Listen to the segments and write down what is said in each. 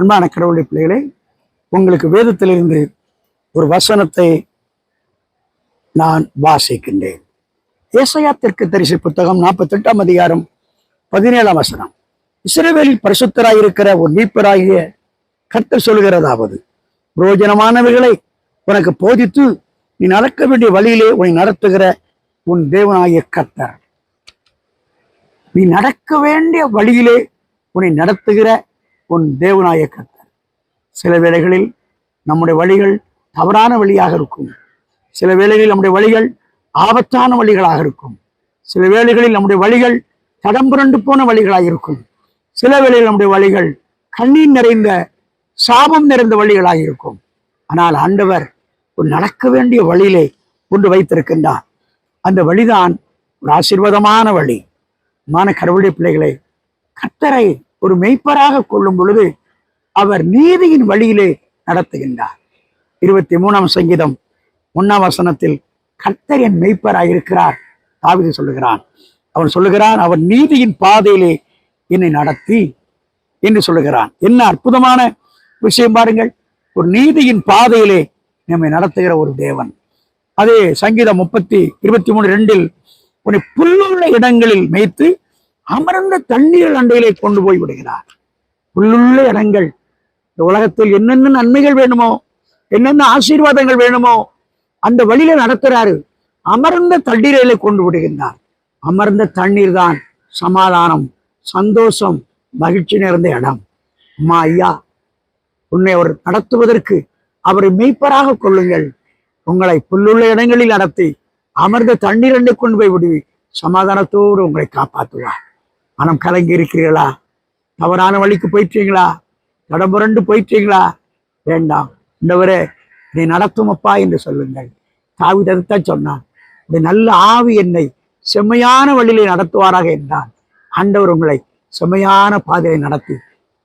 அன்பான கடவுளுடைய பிள்ளைகளே உங்களுக்கு வேதத்திலிருந்து ஒரு வசனத்தை நான் வாசிக்கின்றேன். ஏசையா தெற்கு தரிசி புத்தகம் நாற்பத்தி எட்டாம் அதிகாரம் பதினேழாம் வசனம். இஸ்ரவேலில் பரிசுத்தராயிருக்கிற ஒரு நீப்பராகிய கர்த்தர் சொல்கிறதாவது பிரயோஜனமானவைகளை உனக்கு போதித்து நீ நடக்க வேண்டிய வழியிலே உன்னை நடத்துகிற உன் தேவனாகிய கர்த்தர். நீ நடக்க வேண்டிய வழியிலே உன்னை நடத்துகிற உன் தேவனாய கர்த்தர். சில வேளைகளில் நம்முடைய வழிகள் தவறான வழியாக இருக்கும். சில வேளைகளில் நம்முடைய வழிகள் ஆபத்தான வழிகளாக இருக்கும். சில வேளைகளில் நம்முடைய வழிகள் தடம் புரண்டு போன வழிகளாக இருக்கும். சில வேளைகளில் நம்முடைய வழிகள் கண்ணீர் நிறைந்த சாபம் நிறைந்த வழிகளாக இருக்கும். ஆனால் ஆண்டவர் ஒரு நடக்க வேண்டிய வழியிலே கொண்டு வைத்திருக்கின்றார். அந்த வழிதான் ஒரு ஆசீர்வாதமான வழி. மான கடவுளுடைய பிள்ளைகளை கத்தரை ஒரு மெய்ப்பராக கொள்ளும் பொழுது அவர் நீதியின் வழியிலே நடத்துகின்றார். இருபத்தி மூணாம் சங்கீதம் ஒன்னாம் வசனத்தில் கர்த்தர் என் மெய்ப்பராக இருக்கிறார். தாவிது சொல்லுகிறான். அவன் சொல்லுகிறான் அவர் நீதியின் பாதையிலே என்னை நடத்தி என்று சொல்லுகிறான். என்ன அற்புதமான விஷயம் பாருங்கள். ஒரு நீதியின் பாதையிலே நம்மை நடத்துகிற ஒரு தேவன். அதே சங்கீதம் முப்பத்தி இருபத்தி மூணு ரெண்டில் உன்னை புல்லுள்ள இடங்களில் மேய்த்து அமர்ந்த தண்ணீர் அண்டையிலே கொண்டு போய் விடுகிறார். புல்லுள்ள இடங்கள். இந்த உலகத்தில் என்னென்ன நன்மைகள் வேணுமோ என்னென்ன ஆசீர்வாதங்கள் வேணுமோ அந்த வழியில நடத்துறாரு. அமர்ந்த தண்ணீரிலே கொண்டு விடுகின்றார். அமர்ந்த தண்ணீர் தான் சமாதானம் சந்தோஷம் மகிழ்ச்சி நிறைந்த இடம். அம்மா ஐயா உன்னை அவர் நடத்துவதற்கு அவரை மெய்ப்பராக கொள்ளுங்கள். உங்களை புல்லுள்ள இடங்களில் நடத்தி அமர்ந்த தண்ணீர் அண்டை கொண்டு போய் விடுவி. சமாதானத்தோடு உங்களை காப்பாற்றுவார். மனம் கலங்கி இருக்கிறீர்களா தவறான வழிக்கு போயிட்டீங்களா தடம்புரண்டு போயிட்டீங்களா வேண்டாம். இந்தவரே நீ நடத்தும் அப்பா என்று சொல்லுங்கள். தாவித அதைத்தான் சொன்னான். இந்த நல்ல ஆவி என்னை செம்மையான வழியிலே நடத்துவாராக என்றான். ஆண்டவர் உங்களை செம்மையான பாதையை நடத்தி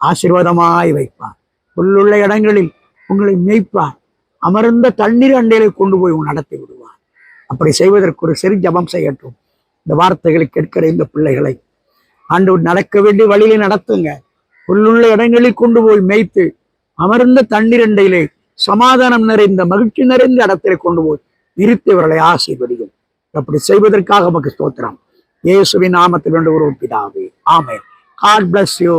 ஆசீர்வாதமாய் வைப்பார். உள்ளுள்ள இடங்களில் உங்களை மேய்ப்பார். அமர்ந்த தண்ணீர் அண்டையிலே கொண்டு போய் உங்களை நடத்தி விடுவார். அப்படி செய்வதற்கு ஒரு சிறு ஜபம் செய்யட்டும். இந்த வார்த்தைகளை கேட்கிற இந்த பிள்ளைகளை ஆண்டவர் நடக்க வேண்டிய வழியிலே நடத்துங்க. உள்ளுள்ள இடங்களில் கொண்டு போய் மேய்த்து அமர்ந்த தண்ணீரண்டையிலே சமாதானம் நிறைந்த மகிழ்ச்சி நிறைந்த இடத்திலே கொண்டு போய் நிறுத்தி இவர்களை ஆசீர்வதியும். அப்படி செய்வதற்காக நமக்கு ஸ்தோத்திரம். இயேசுவின் நாமத்தில் வேண்டு ஒரு பிதாவே ஆமென். God bless you